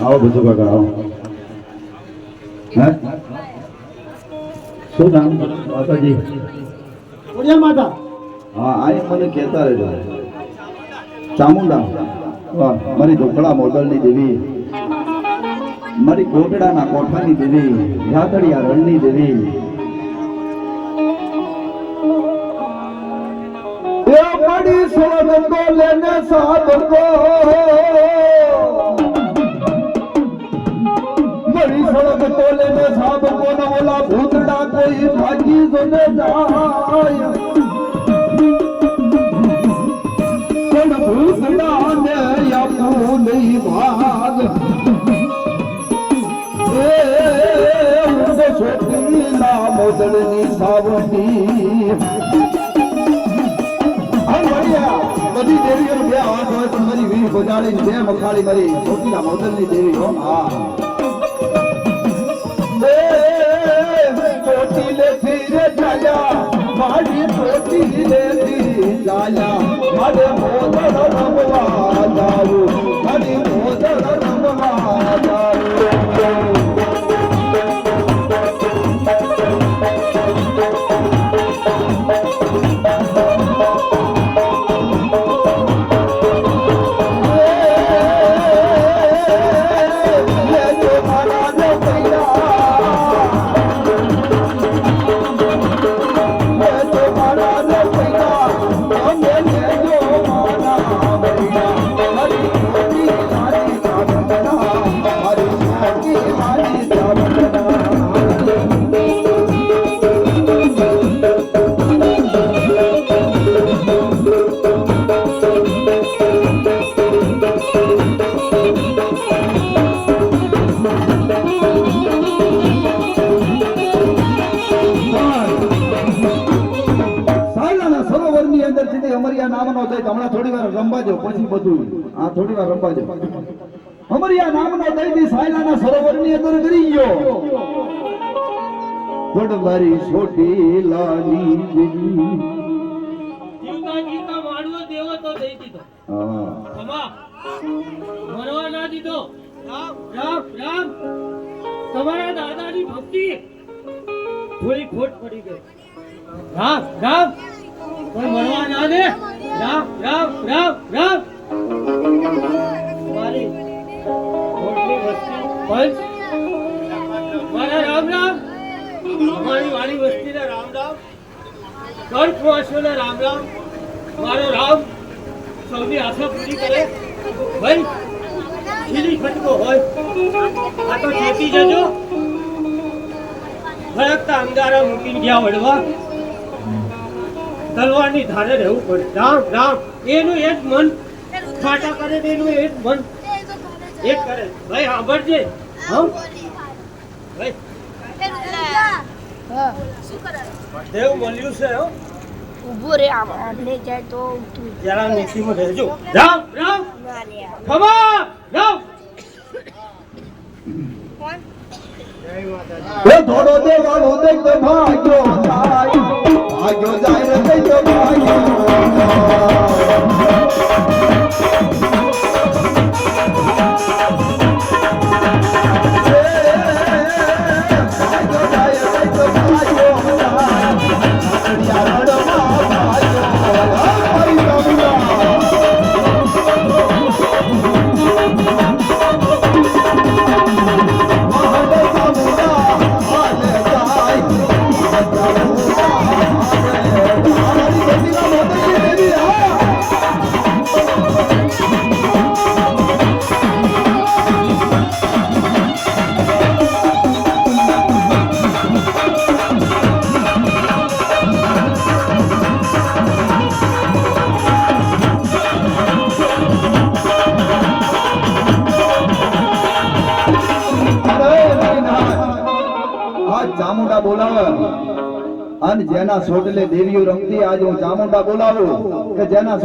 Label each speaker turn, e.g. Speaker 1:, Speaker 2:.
Speaker 1: આવો બધું કાકા આવો. હે? શું નામ? માતાજી.
Speaker 2: ઓડિયા માતા.
Speaker 1: હા આ મને કહેતા રહેજો. ચામુંડા. વાહ મારી ઢોકળા મોદલની દેવી. મારી કોટડાના કોઠાની દેવી. યાતડિયા રણની દેવી. પડી સોનંદો લેને સાબકો મરી કોઈ ભાગી ગમે જાય. પણ ભૂતડા ને આપું નહીં ભાગ. એ ઊંઘ છોકરીના મોદળની સાવતી બધી દેવીઓ બે હાથ હોય પણ મારી વીર બજાડીને બે મખાડી મારી છોકરીના મોદળની દેવી હો હા લેતી જાયા મારે મોદળ રમવા જાવું મારી સીધી અમરિયા નામનો દૈત હમણાં થોડી વાર રમવાજો પછી બધું. આ થોડી વાર રમવાજો અમરિયા નામનો દૈત સાયલાના સરોવરની અંદર કરી ગયો. પણ મારી છોટી લાલી
Speaker 3: જીવતા જીવતા માડવો દેવો તો દઈ દીધો.
Speaker 1: હા.
Speaker 3: ખમા. મરવા ના દીધો. રામ રામ રામ. તમારા દાદાની ભક્તિ. થોડી ખોટ પડી ગઈ. રામ રામ. કોઈ મળવા ના દે. રામ રામ રામ રામ. મારી ખોટની વસ્તી પંચ મારા રામ રામ. અમારી વાળી વસ્તીને રામ રામ. કર્કવાસીઓને રામ રામ. મારો રામ સૌની આશા પૂરી કરે. ભાઈ ખીલી ખટકો હોય. આ તો ચેતી જજો. ભડકતા અંગારા મૂકીને ગયા વડવા તલવારની ધારે રહેવું પડે. રામ રામ. એનું એક મન. ખાટા કરે એનું એક મન. એક કરે. ભાઈ સાંભળજે. હમ? ભાઈ. દેવ મળ્યું છે હો.
Speaker 4: ઊભો રે આમ. જાય તો
Speaker 3: જરા નીતિમાં રહેજો. રામ રામ.
Speaker 1: ભાગ્યો રે દૈત ભાગ્યો ચામુંડા બોલાવે. અને જેના સોટલે દેવીઓ રમતી આજે હું ચામુંડા બોલાવું કે જેના